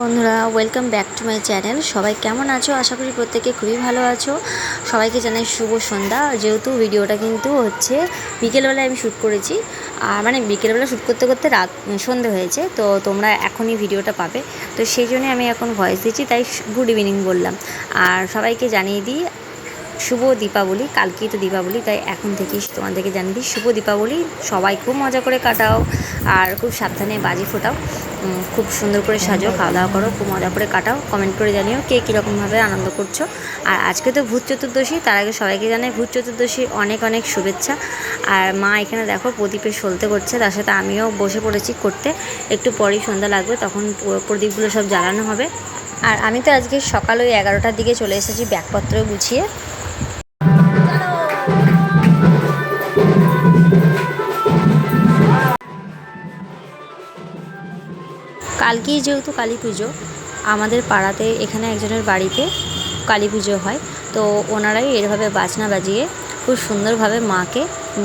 বন্ধুরা welcome back to my channel সবাই কেমন আছো? আশা করি প্রত্যেকে খুবই ভালো আছো। সবাইকে জানাই শুভ সন্ধ্যা। যেহেতু ভিডিওটা কিন্তু হচ্ছে বিকেলবেলায় আমি শ্যুট করেছি। আর মানে বিকেলবেলা শ্যুট করতে করতে রাত সন্ধে হয়েছে। তো তোমরা এখনই ভিডিওটা পাবে। তো সেই জন্য আমি এখন ভয়েস দিচ্ছি, তাই গুড ইভিনিং বললাম। আর সবাইকে জানিয়ে দিই শুভ দীপাবলি, কালকেই তো দীপাবলি, তাই এখন থেকেই তোমাদেরকে জানিয়ে দিই, শুভ দীপাবলি, সবাই খুব মজা করে কাটাও আর খুব সাবধানে বাজি ফোটাও খুব সুন্দর করে সাজো খাওয়া দাওয়া করো, খুব মজা করে কাটাও কমেন্ট করে জানিও কে কীরকমভাবে আনন্দ করছ। আর আজকে তো ভূত চতুর্দশী, তার আগে সবাইকে জানাই ভূত চতুর্দশীর অনেক অনেক শুভেচ্ছা। আর মা এখানে দেখো প্রদীপে সলতে করছে, তার সাথে আমিও বসে পড়েছি করতে, একটু পরেই সন্ধ্যা লাগবে, তখন প্রদীপগুলো সব জ্বালানো হবে। আর আমি তো আজকে সকাল ওই এগারোটার দিকে চলে এসেছি ব্যাগপত্র গুছিয়ে। কালকেই যেহেতু কালী পুজো, আমাদের পাড়াতে এখানে একজনের বাড়িতে কালী পুজো হয়। তো ওনারাই এরভাবে বাজনা বাজিয়ে খুব সুন্দরভাবে মাকে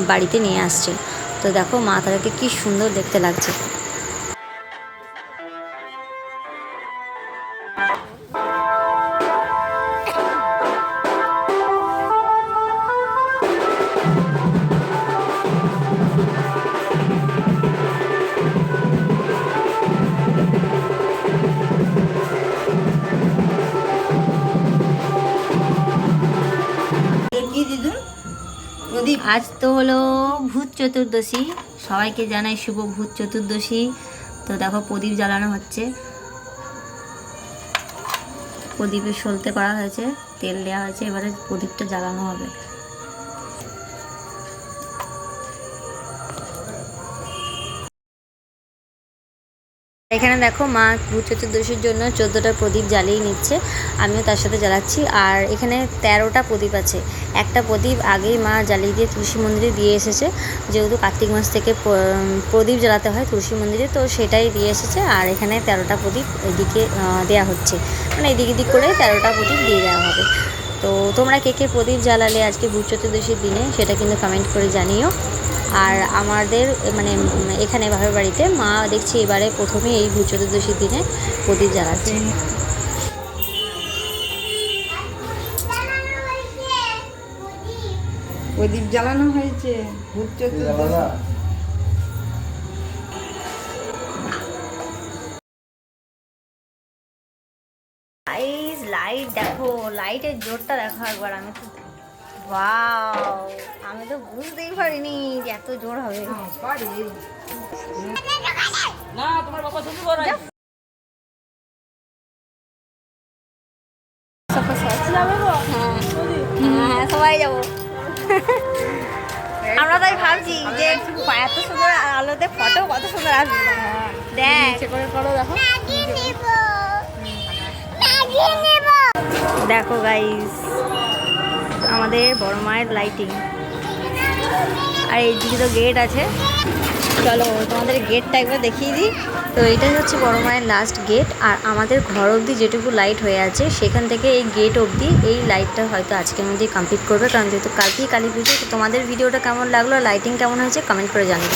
বাড়িতে নিয়ে আসছেন তো দেখো মা তাদেরকে কী সুন্দর দেখতে লাগছে। আজ তো হলো ভূত চতুর্দশী। সবাইকে জানাই শুভ ভূত চতুর্দশী। তো দেখো প্রদীপ জ্বালানো হচ্ছে। প্রদীপে সলতে করা হয়েছে, তেল দেওয়া হয়েছে, এবারে প্রদীপটা জ্বালানো হবে। এখানে দেখো মা ভূত চতুর্দশীর জন্য চোদ্দোটা প্রদীপ জ্বালিয়ে নিচ্ছে। আমিও তার সাথে জ্বালাচ্ছি। আর এখানে তেরোটা প্রদীপ আছে। একটা প্রদীপ আগেই মা জ্বালিয়ে দিয়ে তুলসী মন্দিরে দিয়ে এসেছে। যেহেতু কার্তিক মাস থেকে প্রদীপ জ্বালাতে হয় তুলসী মন্দিরে, তো সেটাই দিয়ে এসেছে। আর এখানে তেরোটা প্রদীপ এদিকে দেয়া হচ্ছে। মানে এদিক এদিক করে তেরোটা প্রদীপ দিয়ে দেওয়া হবে। তো তোমরা কে কে প্রদীপ জ্বালালে আজকে ভূত চতুর্দশীর দিনে সেটা কিন্তু কমেন্ট করে জানিও। আর আমাদের মানে এখানে বাপের বাড়িতে মা দেখছি এবারে প্রথমে এই ভূত চতুর্দশীর দিনে প্রদীপ জ্বালাচ্ছে। প্রদীপ জ্বালানো হয়েছে ভূত চতুর্দশী। লাইট দেখো লাইটের জোরটা দেখো একবার আমি তো ওয়াও আমি তো বুঝতেই পারিনি যে এত জোর হবে। হ্যাঁ হ্যাঁ সবাই যাব। আমরা তাই ভাবছি যে এত সুন্দর আলোতে ফটো কত সুন্দর আসবে। দেখ। করে করো দেখো। দেখো গাইস আমাদের বড় মায়ের লাইটিং আর এইদিকে তো গেট আছে। চলো, তোমাদের গেটটা একবার দেখিয়ে দিই। তো এটাই হচ্ছে বড় মায়ের লাস্ট গেট আর আমাদের ঘর অবধি যেটুকু লাইট হয়ে আছে, সেখান থেকে এই গেট অবধি এই লাইটটা হয়তো আজকের মধ্যেই কমপ্লিট করবে। কারণ যেহেতু কালকেই কালী পুজো, তো তোমাদের ভিডিওটা কেমন লাগল লাইটিং কেমন হয়েছে কমেন্ট করে জানিয়ে